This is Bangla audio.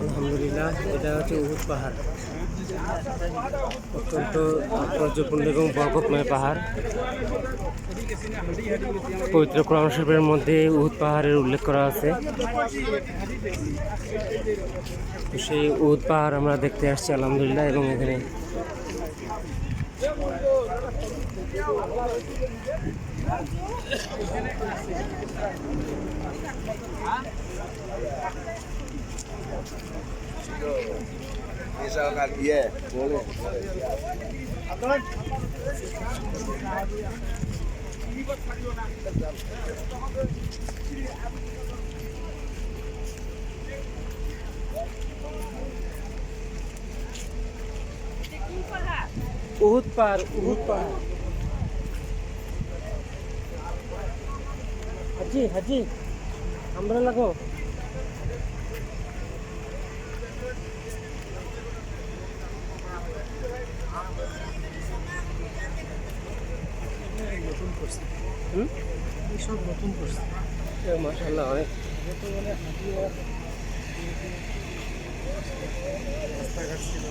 আলহামদুলিল্লাহ, এটা হচ্ছে উহুদ পাহাড়। অত্যন্ত তাৎপর্যপূর্ণ এবং বরকতময় পাহাড়। পবিত্র কোরআন শরীফের মধ্যে উহুদ পাহাড়ের উল্লেখ করা আছে। সেই উহুদ পাহাড় আমরা দেখতে আসছি, আলহামদুলিল্লাহ, এবং এখানে Misalkan iya, boleh. উহুদ পাহাড় উহুদ পাহাড় হাজি হাজি। আমরা লাগো হুম? সব নতুন করছে। মাসাল্লাহ অনেক। রাস্তাঘাট ছিল